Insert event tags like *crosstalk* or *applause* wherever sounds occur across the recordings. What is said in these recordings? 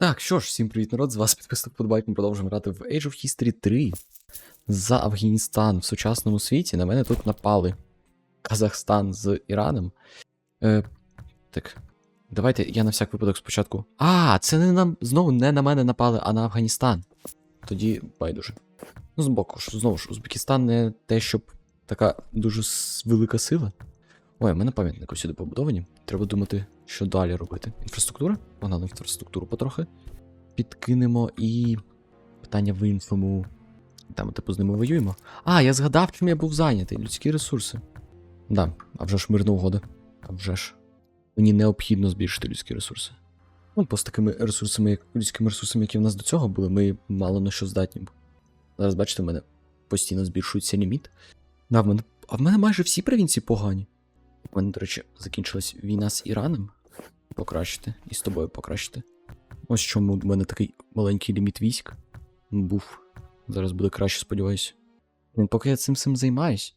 Так, що ж, всім привіт, народ, з вас підписник Подбайк, ми продовжуємо грати в Age of History 3 за Афганістан в сучасному світі. На мене тут напали Казахстан з Іраном. Е, так, давайте я на всяк випадок спочатку. А, це не на, знову не на мене напали, а на Афганістан. Тоді байдуже. Ну, збоку ж, знову ж, Узбекистан не те, щоб така дуже велика сила. Ой, у мене пам'ятники сюди побудовані. Треба думати, що далі робити. Інфраструктура? Погнали інфраструктуру потрохи. Підкинемо і. Питання в іншому. Там, типу, з ними воюємо. А, я згадав, чим я був зайнятий. Людські ресурси. Да, а вже ж мирна угода. А вже ж. Мені необхідно збільшити людські ресурси. Ну, бо з такими ресурсами, як людськими ресурсами, які в нас до цього були, ми мало на що здатні. Зараз, бачите, в мене постійно збільшується ліміт. Да, в мене, а в мене майже всі провінції погані. У мене, до речі, закінчилась війна з Іраном. Покращити. І з тобою покращити. Ось чому в мене такий маленький ліміт військ був. Зараз буде краще, сподіваюся. Поки я цим всім займаюсь,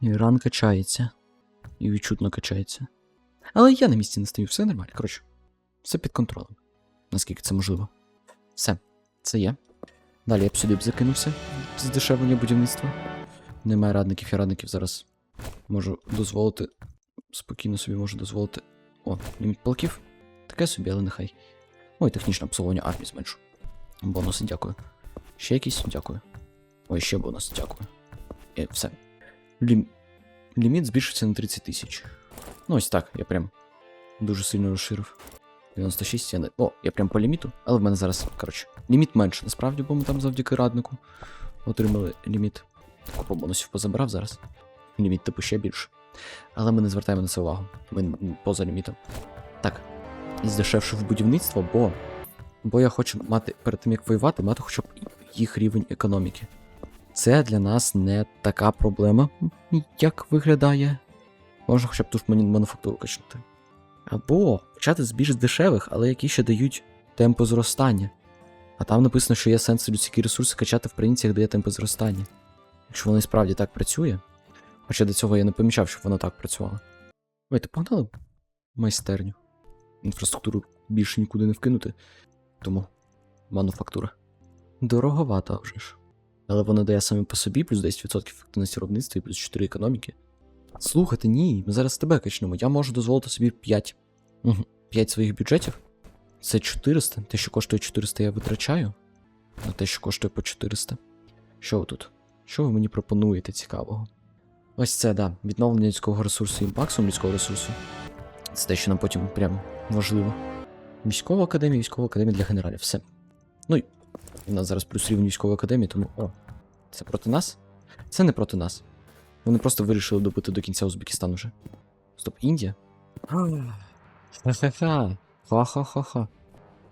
Іран качається. І відчутно качається. Але я на місці не стою, все нормально. Коротше, все під контролем. Наскільки це можливо. Все, це є. Далі я б сюди б закинувся з дешевлення будівництва. Немає радників, я радників зараз можу дозволити. Спокійно собі можу дозволити. О, ліміт полків. Таке собі, але нехай. Ой, технічне обслуговування армії зменшу. Бонуси, дякую. Ще якісь? Дякую. Ой, ще бонус, дякую. І все. Лім... Ліміт збільшився на 30 тисяч. Ну, ось так, я прям дуже сильно розширив. 96 я не. О, я прям по ліміту, але в мене зараз, коротше, ліміт менше, насправді, бо ми там завдяки раднику отримали ліміт. Купу бонусів позабрав зараз. Ліміт типу ще більше. Але ми не звертаємо на це увагу. Ми поза лімітом. Так. Здешевшив будівництво, бо. Бо я хочу мати перед тим як воювати, мати хоча б їх рівень економіки. Це для нас не така проблема, як виглядає. Можна хоча б ту ж мануфактуру качнути. Або почати з більш дешевих, але які ще дають темпи зростання. А там написано, що є сенс людські ресурси качати в провінціях, де є темпи зростання. Якщо воно і справді так працює. Хоча до цього я не помічав, щоб воно так працювало. Ой, ти погнали майстерню. Інфраструктуру більше нікуди не вкинути. Тому мануфактура. Дороговата вже ж. Але вона дає саме по собі плюс 10% ефективності виробництва і плюс 4 економіки. Слухайте, ні, ми зараз тебе качнемо. Я можу дозволити собі 5. Угу. 5 своїх бюджетів. Це 400. Те, що коштує 400, я витрачаю. А те, що коштує по 400. Що ви тут? Що ви мені пропонуєте цікавого? Ось це, да. Відновлення людського ресурсу і максимум людського ресурсу. Це те, що нам потім прям важливо. Військова академія, військова академія для генералів. Все. Ну і у нас зараз плюс рівень військової академії, тому. О, це проти нас? Це не проти нас. Вони просто вирішили добити до кінця Узбекистан уже. Стоп, Індія? Ха-ха-ха. Ха-ха-ха-ха.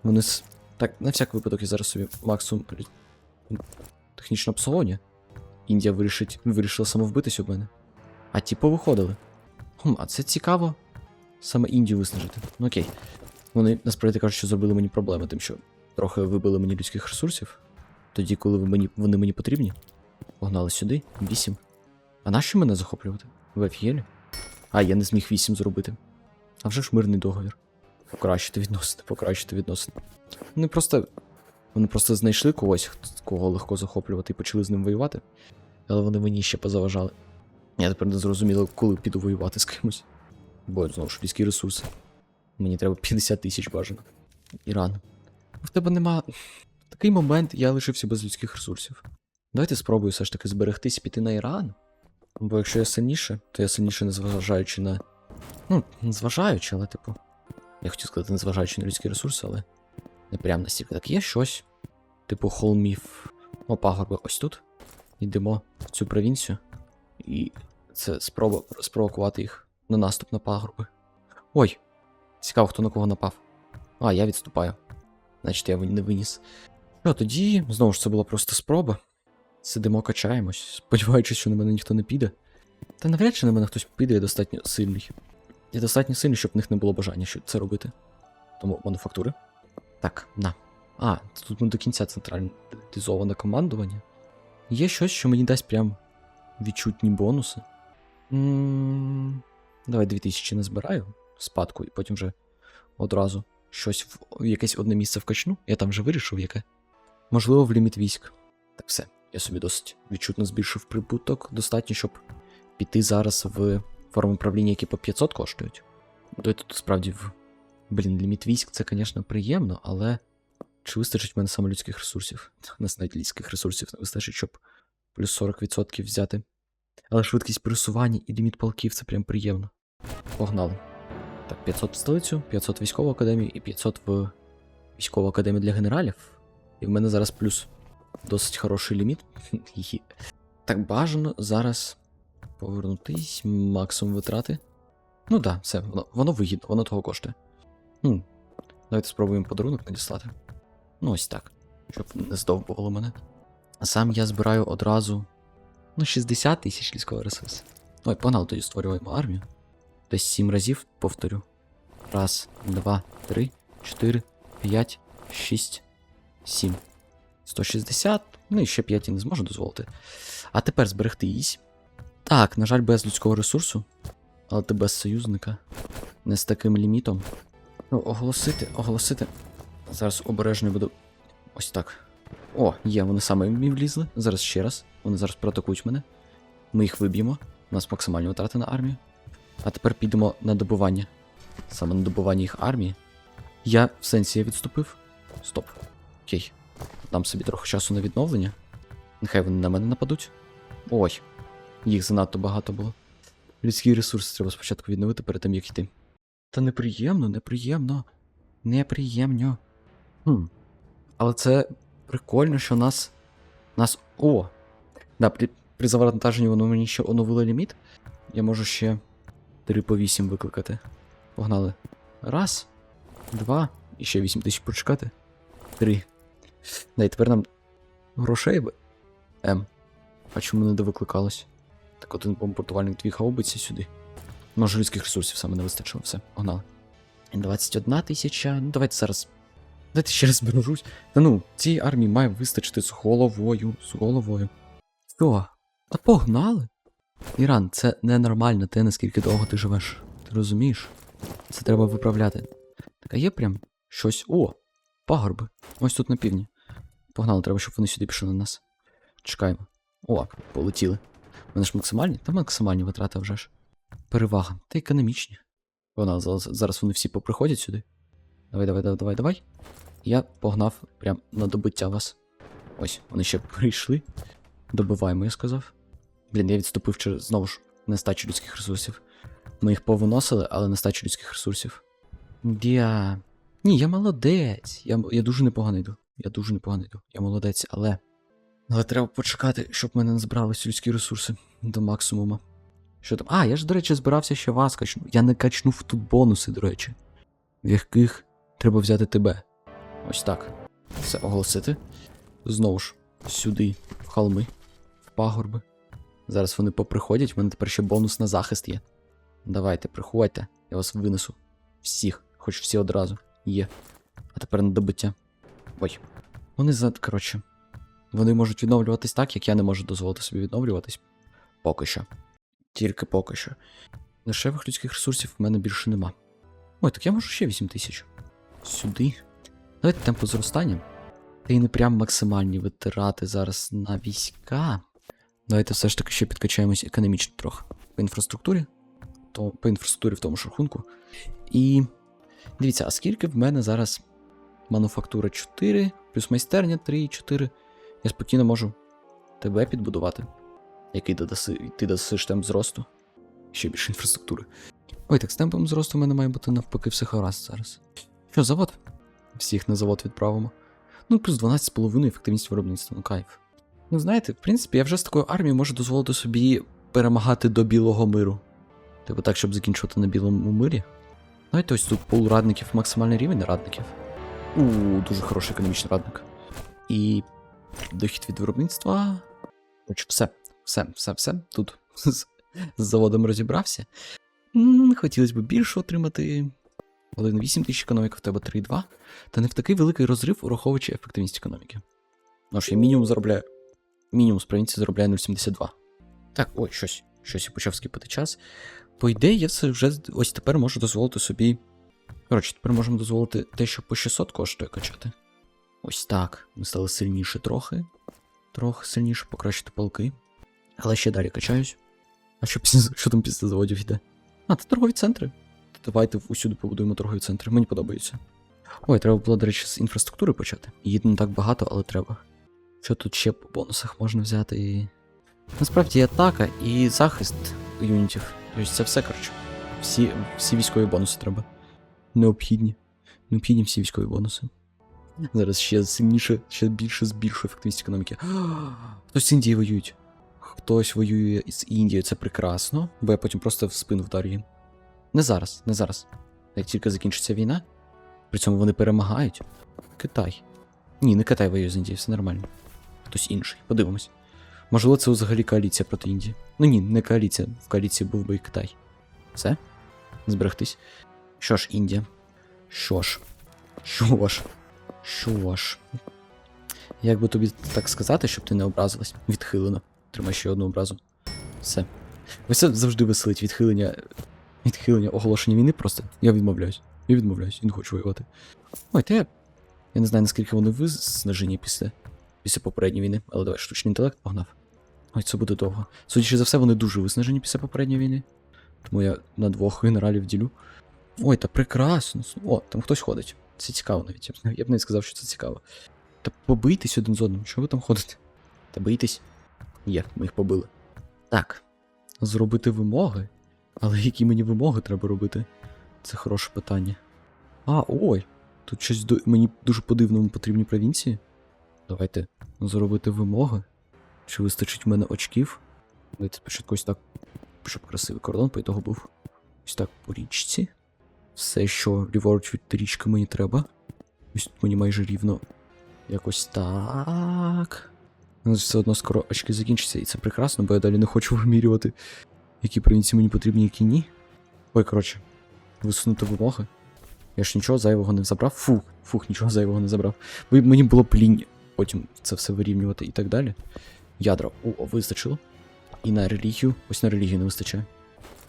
Вони с. Так, на всяк випадок я зараз собі максимум технічне обслуговування. Індія вирішить, вирішила самовбитись у мене. А ті повиходили. Хм, а це цікаво. Саме Індію виснажити. Ну окей. Вони насправді кажуть, що зробили мені проблеми, тим, що трохи вибили мені людських ресурсів. Тоді, коли ви мені, вони мені потрібні. Погнали сюди, 8. А нащо мене захоплювати? В офігелі? А, я не зміг 8 зробити. А вже ж мирний договір. Покращити відносини, покращити відносини. Вони просто. Вони просто знайшли когось, кого легко захоплювати, і почали з ним воювати. Але вони мені ще позаважали. Я тепер не зрозуміло, коли піду воювати з кимось. Бо знову ж людські ресурси. Мені треба 50 тисяч бажано. Іран. В тебе нема. В такий момент я лишився без людських ресурсів. Давайте спробую все ж таки зберегтись і піти на Іран. Бо якщо я сильніше, то я сильніше не зважаючи на. Ну, не зважаючи, але типу. Я хотів сказати, не зважаючи на людські ресурси, але. Не прям настільки. Так є щось. Типу холмів. О, пагорби ось тут. Йдемо в цю провінцію. І це спроба спровокувати їх на наступ на пагорби. Ой! Цікаво, хто на кого напав. А, я відступаю. Значить, я не виніс. Що, тоді, знову ж це була просто спроба. Сидимо, качаємось, сподіваючись, що на мене ніхто не піде. Та навряд чи на мене хтось піде, я достатньо сильний. Я достатньо сильний, щоб в них не було бажання це робити. Тому мануфактури. Так, на. А, тут ми до кінця централізоване командування. Є щось, що мені дасть прям відчутні бонуси. Давай 2000 не збираю спадку, і потім вже одразу щось в якесь одне місце вкачну, я там вже вирішив, яке. Можливо, в ліміт військ. Так все, я собі досить відчутно збільшив прибуток. Достатньо, щоб піти зараз в форму управління, які по 500 коштують. То тут справді в. Блін, ліміт військ це, звісно, приємно, але чи вистачить в мене саме людських ресурсів? *laughs* У нас навіть людських ресурсів не вистачить, щоб плюс 40% взяти. Але швидкість пересування і ліміт полків це прям приємно. Погнали. Так, 500 в столицю, 500 в військову академію і 500 в військову академію для генералів. І в мене зараз плюс досить хороший ліміт. Так, бажано зараз повернутись, максимум витрати. Ну так, да, все, воно, воно вигідно, воно того коштує. Хм. Давайте спробуємо подарунок надіслати. Ну, ось так. Щоб не здовбувало мене. А сам я збираю одразу. Ну, 60 тисяч людського ресурсу. Ой, погнали тоді створюємо армію. Десь 7 разів повторю. Раз, два, три, чотири, п'ять, шість, сім. 160. Ну і ще 5 я не зможу дозволити. А тепер зберегти зберегтись. Так, на жаль, без людського ресурсу. Але ти без союзника. Не з таким лімітом. Ну, оголосити, оголосити. Зараз обережно буду. Ось так. О, є, вони саме мій влізли. Зараз ще раз. Вони зараз проатакують мене. Ми їх виб'ємо. У нас максимальні витрати на армію. А тепер підемо на добування. Саме на добування їх армії. Я в сенсі я відступив. Стоп. Окей. Дам собі трохи часу на відновлення. Нехай вони на мене нападуть. Ой, їх занадто багато було. Людський ресурс треба спочатку відновити перед тим, як йти. Та неприємно, неприємно. Неприємно. Хм. Але це прикольно, що нас. Нас. О! Да, при, при завантаженні воно мені ще оновило ліміт. Я можу ще 3 по 8 викликати. Погнали. Раз, два, і ще 8 тисяч почекати. Три. Да, і тепер нам грошей би. М. А чому не довикликалось? Так один бомбардувальник дві хаубиці сюди. Може, людських ресурсів саме не вистачило. Все, погнали. 21 тисяча. Ну, давайте зараз. Давайте ще раз збережусь. Та ну, цій армії має вистачити з головою. З головою. Що? Та погнали? Іран, це ненормально, те, наскільки довго ти живеш. Ти розумієш? Це треба виправляти. Так, а є прям щось. О! Пагорби. Ось тут на півдні. Погнали, треба, щоб вони сюди пішли на нас. Чекаємо. О, полетіли. Мене ж максимальні? Та максимальні витрати вже ж. Перевага. Та економічні. Вона зараз вони всі поприходять сюди. Давай, давай, давай, давай, давай. Я погнав прям на добиття вас. Ось, вони ще прийшли. Добиваємо, я сказав. Блін, я відступив через знову ж нестачу людських ресурсів. Ми їх повиносили, але нестачу людських ресурсів. Я. Ні, я молодець. Я, я дуже непогано йду. Я дуже непогано йду. Я молодець, але. Але треба почекати, щоб мене не збиралися людські ресурси до максимуму. Що там? А, я ж, до речі, збирався ще вас качну. Я не качнув тут бонуси, до речі. В яких треба взяти тебе. Ось так. Все оголосити. Знову ж, сюди, в холми, в пагорби. Зараз вони поприходять, в мене тепер ще бонус на захист є. Давайте, приходьте, я вас винесу. Всіх, хоч всі одразу. Є. А тепер на добиття. Ой. Вони за. Коротше. Вони можуть відновлюватись так, як я не можу дозволити собі відновлюватись. Поки що. Тільки поки що. Дешевих людських ресурсів в мене більше нема. Ой, так я можу ще 8 тисяч. Сюди. Давайте темпу зростання. Та й не прям максимальні витрати зараз на війська. Давайте все ж таки ще підкачаємось економічно трохи. По інфраструктурі. То, по інфраструктурі в тому ж рахунку. І. Дивіться, а скільки в мене зараз мануфактура 4, плюс майстерня 3 і 4. Я спокійно можу тебе підбудувати. Який додаси, ти дасиш темп зросту. Ще більше інфраструктури. Ой, так з темпом зросту в мене має бути навпаки все гаразд зараз. Що, завод? Всіх на завод відправимо. Ну, плюс 12,5 ефективність виробництва, ну кайф. Ну, знаєте, в принципі, я вже з такою армією можу дозволити собі перемагати до білого миру. Типу так, щоб закінчувати на білому мирі. Знаєте, ось тут пул радників, максимальний рівень радників. У, дуже хороший економічний радник. І дохід від виробництва. Все, все, все, все. Тут *laughs* з, заводом розібрався. Хотілося б більше отримати. 1,8 тисяч економіка, в тебе 3,2. Та не в такий великий розрив, ураховуючи ефективність економіки. Ну ж, я мінімум заробляю. Мінімум з провінції заробляє 0,72. Так, ой, щось. Щось я почав скипати час. По ідеї, я це вже ось тепер можу дозволити собі Коротше, тепер можемо дозволити те, що по 600 коштує качати. Ось так. Ми стали сильніше трохи. Трохи сильніше покращити палки. Але ще далі качаюсь. А що, після, що там після заводів йде? А, це торгові центри. Давайте усюди побудуємо торгові центри. Мені подобається. Ой, треба було, до речі, з інфраструктури почати. Її не так багато, але треба. Що тут ще по бонусах можна взяти і. Насправді і атака, і захист юнітів. Тобто це все, коротше. Всі, всі військові бонуси треба. Необхідні. Необхідні всі військові бонуси. Зараз ще сильніше, ще більше збільшує ефективність економіки. *gasps* Хтось з Індії воюють. Хтось воює з Індією, це прекрасно, бо я потім просто в спину вдарю їм. Не зараз, не зараз. Як тільки закінчиться війна, при цьому вони перемагають. Китай. Ні, не Китай воює з Індією, все нормально. Хтось інший. Подивимось. Можливо, це взагалі коаліція проти Індії. Ну ні, не коаліція. В коаліції був би і Китай. Все? Зберегтись. Що ж, Індія. Що ж. Що ж. Що ж. Як би тобі так сказати, щоб ти не образилась? Відхилено. Тримай ще одну образу. Все. Ось це завжди веселить відхилення. Відхилення оголошення війни просто. Я відмовляюсь. Я відмовляюсь, я не хочу воювати. Ой, та я. Не знаю, наскільки вони виснажені після після попередньої війни, але давай штучний інтелект погнав. Ой, це буде довго. Судячи за все, вони дуже виснажені після попередньої війни. Тому я на двох генералів ділю. Ой, та прекрасно. О, там хтось ходить. Це цікаво навіть. Я б- не сказав, що це цікаво. Та побийтесь один з одним. Що ви там ходите? Та бийтесь. Є, ми їх побили. Так. Зробити вимоги. Але які мені вимоги треба робити? Це хороше питання. А, ой. Тут щось до... мені дуже по-дивному потрібні провінції. Давайте зробити вимоги. Чи вистачить в мене очків? Давайте спочатку ось так, щоб красивий кордон по ітогу був. Ось так по річці. Все, що ліворуч від річки мені треба. Ось тут мені майже рівно. Якось так. Ну, все одно скоро очки закінчаться, і це прекрасно, бо я далі не хочу вимірювати, які провінції мені потрібні, які ні. Ой, коротше, висунути вимоги. Я ж нічого зайвого не забрав. Фух, фух, нічого зайвого не забрав. Бо мені було б лінь потім це все вирівнювати і так далі. Ядра, о, вистачило. І на релігію. Ось на релігію не вистачає.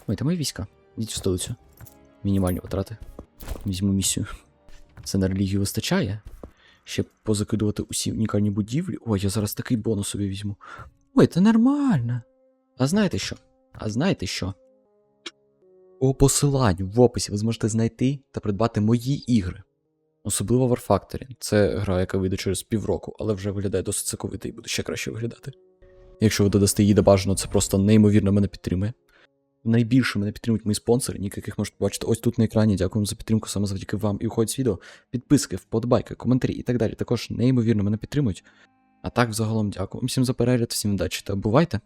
Ой, та мої війська. Йдіть в столицю. Мінімальні витрати. Візьму місію. Це на релігію вистачає. Ще позакидувати усі унікальні будівлі. Ой, я зараз такий бонус собі візьму. Ой, це нормально. А знаєте що? А знаєте що? По посиланню в описі ви зможете знайти та придбати мої ігри. Особливо War Factory. Це гра, яка вийде через півроку, але вже виглядає досить соковито і буде ще краще виглядати. Якщо ви додасте її до бажано, це просто неймовірно мене підтримує. Найбільше мене підтримують мої спонсори, ніки яких можете побачити ось тут на екрані. Дякуємо за підтримку саме завдяки вам. І виходить з відео, підписки, вподобайки, коментарі і так далі. Також неймовірно мене підтримують. А так, взагалом, дякую всім за перегляд, всім удачі та бувайте!